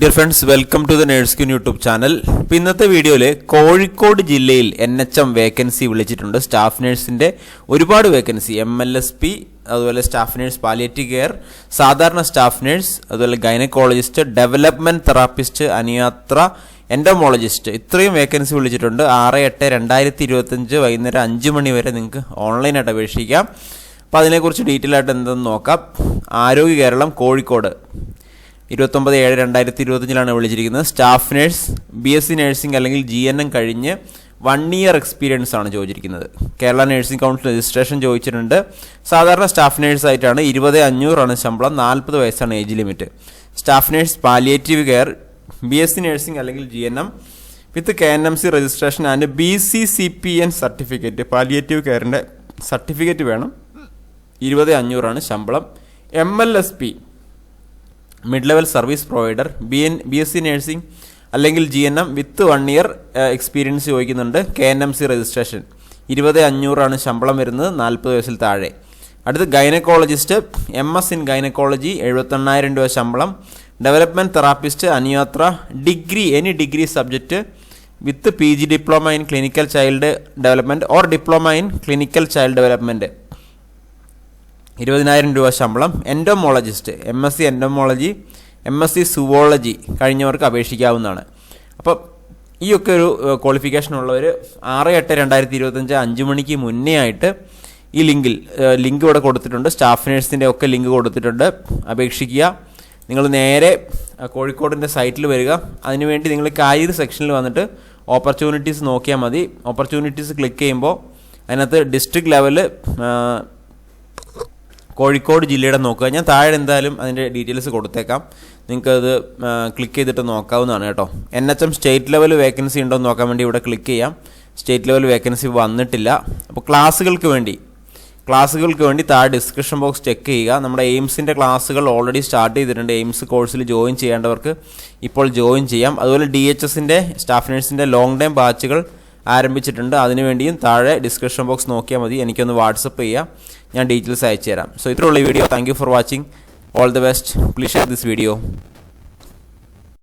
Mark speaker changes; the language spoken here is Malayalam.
Speaker 1: Dear friends welcome to the nurse queen YouTube channel ഇപ്പം ഇന്നത്തെ വീഡിയോയിൽ കോഴിക്കോട് ജില്ലയിൽ എൻ എച്ച് എം വേക്കൻസി വിളിച്ചിട്ടുണ്ട്. സ്റ്റാഫ് നേഴ്സിന്റെ ഒരുപാട് vacancy M L S P അതുപോലെ സ്റ്റാഫ് നേഴ്സ് പാലിയേറ്റീവ് കെയർ സാധാരണ സ്റ്റാഫ് നേഴ്സ് അതുപോലെ gynaecologist development therapist Anuyathra entomologist ഇത്രയും വേക്കൻസി വിളിച്ചിട്ടുണ്ട്. ആറ് എട്ട് രണ്ടായിരത്തി ഇരുപത്തഞ്ച് വൈകുന്നേരം അഞ്ച് മണി വരെ നിങ്ങൾക്ക് ഓൺലൈനായിട്ട് അപേക്ഷിക്കാം. അപ്പോൾ അതിനെക്കുറിച്ച് ഡീറ്റെയിൽ ആയിട്ട് എന്തെന്ന് നോക്കാം. ആരോഗ്യ കേരളം കോഴിക്കോട്. ഇരുപത്തൊമ്പത് ഏഴ് രണ്ടായിരത്തി ഇരുപത്തഞ്ചിലാണ് വിളിച്ചിരിക്കുന്നത്. Staff nurse B S C nursing അല്ലെങ്കിൽ ജി എൻ എം കഴിഞ്ഞ് വൺ ഇയർ എക്സ്പീരിയൻസ് ആണ് ചോദിച്ചിരിക്കുന്നത്. കേരള നഴ്സിംഗ് കൗൺസിൽ രജിസ്ട്രേഷൻ ചോദിച്ചിട്ടുണ്ട്. സാധാരണ സ്റ്റാഫ് നേഴ്സ് ആയിട്ടാണ് ഇരുപത് അഞ്ഞൂറാണ് ശമ്പളം നാൽപ്പത് വയസ്സാണ് age limit. Staff nurse palliative care B S C nursing അല്ലെങ്കിൽ G N M with K N M C registration and B C C P N certificate. Palliative കെയറിന്റെ certificate വേണം. ഇരുപത് അഞ്ഞൂറാണ് ശമ്പളം. M L S P mid level service provider B N B S C nursing അല്ലെങ്കിൽ G N M with one year experience ചോദിക്കുന്നുണ്ട്. K N M C registration ഇരുപത് അഞ്ഞൂറാണ് ശമ്പളം വരുന്നത്. നാൽപ്പത് വയസ്സിൽ താഴെ. അടുത്ത് gynaecologist M S in gynaecology എഴുപത്തെണ്ണായിരം രൂപ ശമ്പളം. Development therapist Anuyathra. Degree any degree subject with P G diploma in clinical child development or diploma in clinical child development ഇരുപതിനായിരം രൂപ ശമ്പളം. Entomologist M S C entomology M S C zoology കഴിഞ്ഞവർക്ക് അപേക്ഷിക്കാവുന്നതാണ്. അപ്പോൾ ഈ ഒക്കെ ഒരു ക്വാളിഫിക്കേഷൻ ഉള്ളവർ ആറ് എട്ട് രണ്ടായിരത്തി ഇരുപത്തഞ്ച് അഞ്ച് മണിക്ക് മുന്നേ ആയിട്ട് ഈ ലിങ്കിൽ ലിങ്ക് ഇവിടെ കൊടുത്തിട്ടുണ്ട്. സ്റ്റാഫ് നേഴ്സിന്റെ ഒക്കെ ലിങ്ക് കൊടുത്തിട്ടുണ്ട്. അപേക്ഷിക്കുക. നിങ്ങൾ നേരെ കോഴിക്കോടിന്റെ സൈറ്റിൽ വരിക. അതിനുവേണ്ടി നിങ്ങൾ കായിക സെക്ഷനിൽ വന്നിട്ട് ഓപ്പർച്യൂണിറ്റീസ് നോക്കിയാൽ മതി. ഓപ്പർച്യൂണിറ്റീസ് ക്ലിക്ക് ചെയ്യുമ്പോൾ അതിനകത്ത് ഡിസ്ട്രിക്ട് ലെവൽ കോഴിക്കോട് ജില്ലയുടെ നോക്കുക. ഞാൻ താഴെ എന്തായാലും അതിന്റെ ഡീറ്റെയിൽസ് കൊടുത്തേക്കാം. നിങ്ങൾക്കത് ക്ലിക്ക് ചെയ്തിട്ട് നോക്കാവുന്നതാണ് കേട്ടോ. N H M state level vacancy ഉണ്ടോ എന്ന് നോക്കാൻ വേണ്ടി ഇവിടെ ക്ലിക്ക് ചെയ്യാം. സ്റ്റേറ്റ് ലെവൽ വേക്കൻസി വന്നിട്ടില്ല. അപ്പോൾ ക്ലാസ്സുകൾക്ക് വേണ്ടി ക്ലാസ്സുകൾക്ക് വേണ്ടി താഴെ ഡിസ്ക്രിപ്ഷൻ ബോക്സ് ചെക്ക് ചെയ്യുക. നമ്മുടെ എയിംസിന്റെ ക്ലാസ്സുകൾ ഓൾറെഡി സ്റ്റാർട്ട് ചെയ്തിട്ടുണ്ട്. എയിംസ് കോഴ്സിൽ ജോയിൻ ചെയ്യേണ്ടവർക്ക് ഇപ്പോൾ ജോയിൻ ചെയ്യാം. അതുപോലെ ഡി എച്ച് എസിന്റെ സ്റ്റാഫ് നേഴ്സിന്റെ ലോങ് ടൈം ബാച്ചുകൾ ആരംഭിച്ചിട്ടുണ്ട്. അതിനുവേണ്ടിയും താഴെ ഡിസ്ക്രിപ്ഷൻ ബോക്സ് നോക്കിയാൽ മതി. എനിക്കൊന്ന് വാട്സപ്പ് ചെയ്യാം. ഞാൻ ഡീറ്റെയിൽസ് അയച്ചു തരാം സോ ഇത്രയുള്ള video. Thank for watching all the best please share this video